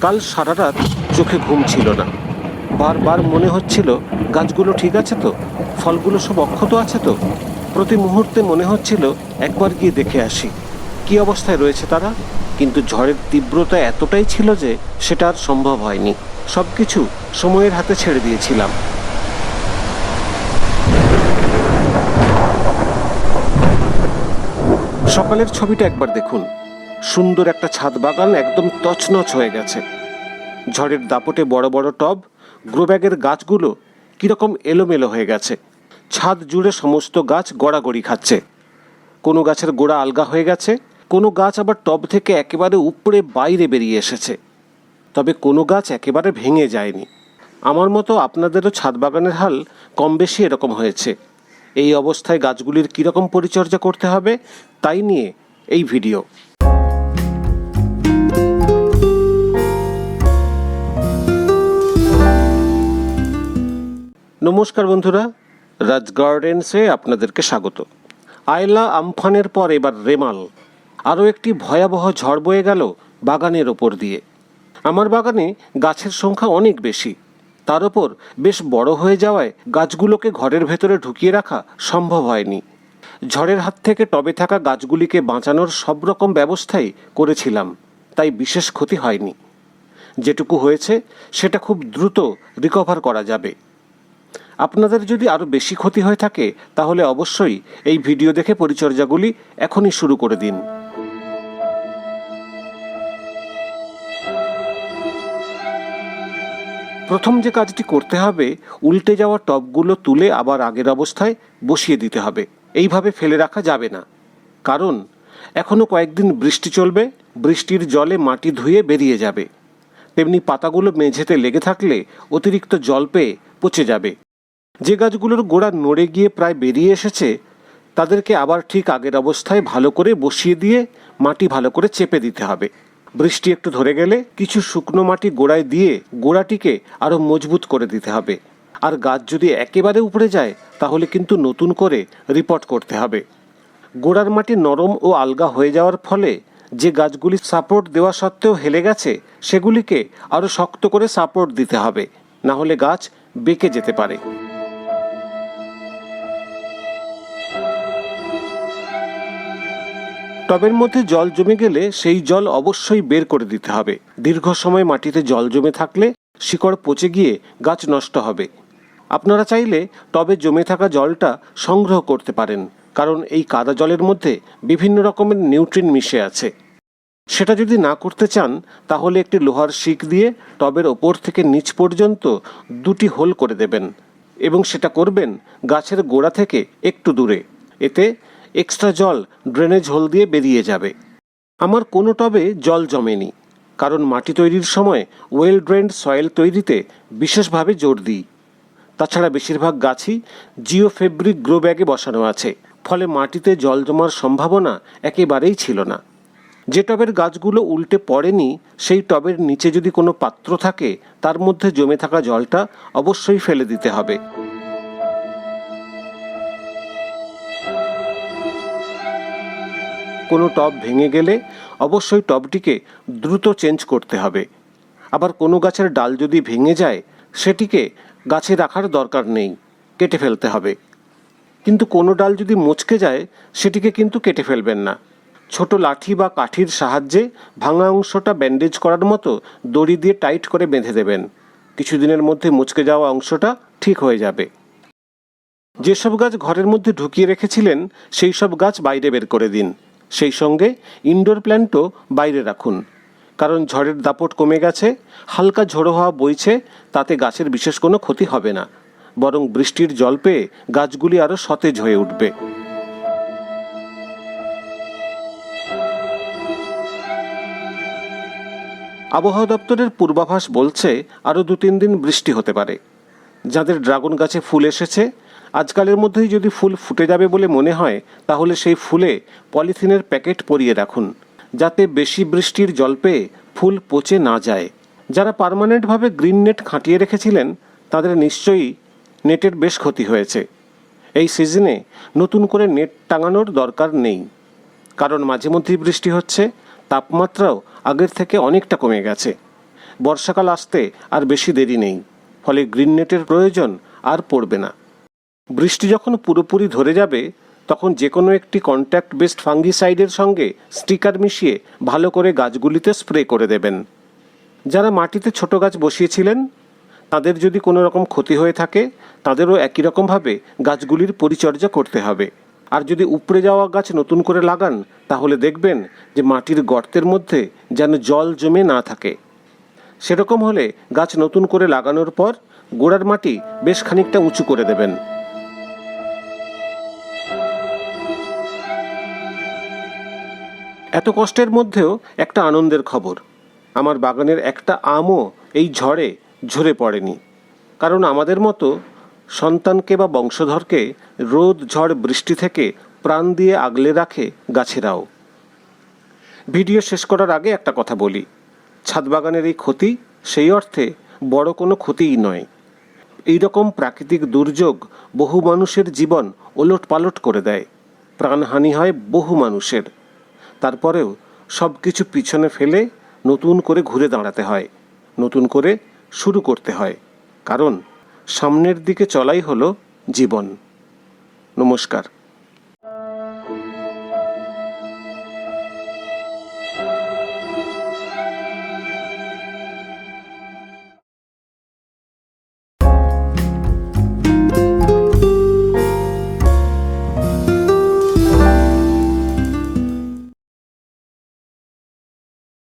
কাল সারা রাত চোখে ঘুম ছিল না। বারবার মনে হচ্ছিল, গাছগুলো ঠিক আছে তো? ফলগুলো সব অক্ষত আছে তো? প্রতি মুহূর্তে মনে হচ্ছিল, একবার গিয়ে দেখে আসি। কি অবস্থায় রয়েছে তারা? কিন্তু ঝড়ের তীব্রতা এতটাই ছিল যে সেটা আর সম্ভব হয়নি। সব কিছু সময়ের হাতে ছেড়ে দিয়েছিলাম। সকালের ছবিটা একবার দেখুন। সুন্দর একটা ছাদ বাগান একদম তছনছ হয়ে গেছে। ঝড়ের দাপটে বড় বড় টব, গ্রোব্যাগের গাছগুলো কীরকম এলোমেলো হয়ে গেছে। ছাদ জুড়ে সমস্ত গাছ গড়াগড়ি খাচ্ছে। কোনো গাছের গোড়া আলগা হয়ে গেছে, কোনো গাছ আবার টব থেকে একেবারে উপরে বাইরে বেরিয়ে এসেছে। তবে কোনো গাছ একেবারে ভেঙে যায়নি। আমার মতো আপনাদেরও ছাদ বাগানের হাল কম বেশি এরকম হয়েছে। এই অবস্থায় গাছগুলির কীরকম পরিচর্যা করতে হবে, তাই নিয়ে এই ভিডিও। নমস্কার বন্ধুরা, রাজ গার্ডেন্সে আপনাদেরকে স্বাগত। আয়লা আমফানের পর এবার রেমাল। আরও একটি ভয়াবহ ঝড় বয়ে গেল বাগানের ওপর দিয়ে। আমার বাগানে গাছের সংখ্যা অনেক বেশি। তার ওপর বেশ বড় হয়ে যাওয়ায় গাছগুলোকে ঘরের ভেতরে ঢুকিয়ে রাখা সম্ভব হয়নি। ঝড়ের হাত থেকে টবে থাকা গাছগুলিকে বাঁচানোর সব রকম ব্যবস্থাই করেছিলাম, তাই বিশেষ ক্ষতি হয়নি। যেটুকু হয়েছে, সেটা খুব দ্রুত রিকভার করা যাবে। আপনাদের যদি আরও বেশি ক্ষতি হয়ে থাকে, তাহলে অবশ্যই এই ভিডিও দেখে পরিচর্যাগুলি এখনই শুরু করে দিন। প্রথম যে কাজটি করতে হবে, উল্টে যাওয়া টবগুলো তুলে আবার আগের অবস্থায় বসিয়ে দিতে হবে। এইভাবে ফেলে রাখা যাবে না। কারণ এখনও কয়েকদিন বৃষ্টি চলবে, বৃষ্টির জলে মাটি ধুয়ে বেরিয়ে যাবে। তেমনি পাতাগুলো মেঝেতে লেগে থাকলে অতিরিক্ত জল পেয়ে পচে যাবে। যে গাছগুলোর গোড়া নড়ে গিয়ে প্রায় বেরিয়ে এসেছে, তাদেরকে আবার ঠিক আগের অবস্থায় ভালো করে বসিয়ে দিয়ে মাটি ভালো করে চেপে দিতে হবে। বৃষ্টি একটু ধরে গেলে কিছু শুকনো মাটি গোড়ায় দিয়ে গোড়াটিকে আরও মজবুত করে দিতে হবে। আর গাছ যদি একেবারে উপরে যায়, তাহলে কিন্তু নতুন করে রিপোর্ট করতে হবে। গোড়ার মাটি নরম ও আলগা হয়ে যাওয়ার ফলে যে গাছগুলি সাপোর্ট দেওয়া সত্ত্বেও হেলে গেছে, সেগুলিকে আরও শক্ত করে সাপোর্ট দিতে হবে। না হলে গাছ বেঁকে যেতে পারে। টবের মধ্যে জল জমে গেলে সেই জল অবশ্যই বের করে দিতে হবে। দীর্ঘ সময় মাটিতে জল জমে থাকলে শিকড় পচে গিয়ে গাছ নষ্ট হবে। আপনারা চাইলে টবে জমে থাকা জলটা সংগ্রহ করতে পারেন, কারণ এই কাদা জলের মধ্যে বিভিন্ন রকমের নিউট্রিন মিশে আছে। সেটা যদি না করতে চান, তাহলে একটি লোহার শিক দিয়ে টবের ওপর থেকে নিচ পর্যন্ত দুটি হোল করে দেবেন এবং সেটা করবেন গাছের গোড়া থেকে একটু দূরে। এতে এক্সট্রা জল ড্রেনেজ হোল দিয়ে বেরিয়ে যাবে। আমার কোনো টবে জল জমেনি, কারণ মাটি তৈরির সময় ওয়েল ড্রেন্ড সয়েল তৈরিতে বিশেষভাবে জোর দিই। তাছাড়া বেশিরভাগ গাছই জিও ফেব্রিক গ্রো ব্যাগে বসানো আছে, ফলে মাটিতে জল জমার সম্ভাবনা একেবারেই ছিল না। যে টবের গাছগুলো উল্টে পড়েনি, সেই টবের নিচে যদি কোনো পাত্র থাকে, তার মধ্যে জমে থাকা জলটা অবশ্যই ফেলে দিতে হবে। কোনো টব ভেঙে গেলে অবশ্যই টবটিকে দ্রুত চেঞ্জ করতে হবে। আবার কোনো গাছের ডাল যদি ভেঙে যায়, সেটিকে গাছে রাখার দরকার নেই, কেটে ফেলতে হবে। কিন্তু কোনো ডাল যদি মচকে যায়, সেটিকে কিন্তু কেটে ফেলবেন না। ছোট লাঠি বা কাঠির সাহায্যে ভাঙা অংশটা ব্যান্ডেজ করার মতো দড়ি দিয়ে টাইট করে বেঁধে দেবেন। কিছুদিনের মধ্যে মুচকে যাওয়া অংশটা ঠিক হয়ে যাবে। যেসব গাছ ঘরের মধ্যে ঢুকিয়ে রেখেছিলেন, সেই সব গাছ বাইরে বের করে দিন। সেই সঙ্গে ইনডোর প্ল্যান্টও বাইরে রাখুন। কারণ ঝড়ের দাপট কমে গেছে, হালকা ঝোড়ো হাওয়া বইছে, তাতে গাছের বিশেষ কোনো ক্ষতি হবে না। বরং বৃষ্টির জল পেয়ে গাছগুলি আরও সতেজ হয়ে উঠবে। আবহাওয়া দপ্তরের পূর্বাভাস বলছে আরও দু তিন দিন বৃষ্টি হতে পারে। যাদের ড্রাগন গাছে ফুল এসেছে আজকালের মধ্যেই যদি ফুল ফুটে যাবে বলে মনে হয়, তাহলে সেই ফুলে পলিথিনের প্যাকেট পরিয়ে রাখুন, যাতে বেশি বৃষ্টির জল পেয়ে ফুল পচে না যায়। যারা পার্মানেন্টভাবে গ্রিন নেট খাটিয়ে রেখেছিলেন, তাদের নিশ্চয়ই নেটের বেশ ক্ষতি হয়েছে। এই সিজনে নতুন করে নেট টাঙানোর দরকার নেই। কারণ মাঝে মধ্যেই বৃষ্টি হচ্ছে, তাপমাত্রাও আগের থেকে অনেকটা কমে গেছে। বর্ষাকাল আসতে আর বেশি দেরি নেই, ফলে গ্রিন নেটের প্রয়োজন আর পড়বে না। বৃষ্টি যখন পুরোপুরি ধরে যাবে, তখন যে কোনো একটি কন্ট্যাক্ট বেসড ফাঙ্গিসাইডের সঙ্গে স্টিকার মিশিয়ে ভালো করে গাছগুলিতে স্প্রে করে দেবেন। যারা মাটিতে ছোট গাছ বসিয়েছিলেন, তাদের যদি কোনো রকম ক্ষতি হয়ে থাকে, তাদেরও একই রকমভাবে গাছগুলির পরিচর্যা করতে হবে। আর যদি উপড়ে যাওয়া গাছ নতুন করে লাগান, তাহলে দেখবেন যে মাটির গর্তের মধ্যে যেন জল জমে না থাকে। সেরকম হলে গাছ নতুন করে লাগানোর পর গোড়ার মাটি বেশ খানিকটা উঁচু করে দেবেন। এত কষ্টের মধ্যেও একটা আনন্দের খবর। আমার বাগানের একটা আমও এই ঝড়ে ঝরে পড়েনি। কারণ আমাদের মতো সন্তানকে বা বংশধরকে রোদ, ঝড়, বৃষ্টি থেকে প্রাণ দিয়ে আগলে রাখে গাছেরাও। ভিডিও শেষ করার আগে একটা কথা বলি। ছাদ বাগানের এই ক্ষতি সেই অর্থে বড় কোনো ক্ষতিই নয়। এই রকম প্রাকৃতিক দুর্যোগ বহু মানুষের জীবন ওলট পালট করে দেয়। প্রাণহানি হয় বহু মানুষের। তারপরেও সব কিছু পিছনে ফেলে নতুন করে ঘুরে দাঁড়াতে হয়, নতুন করে শুরু করতে হয়। কারণ সামনের দিকে চলাই হলো জীবন। নমস্কার।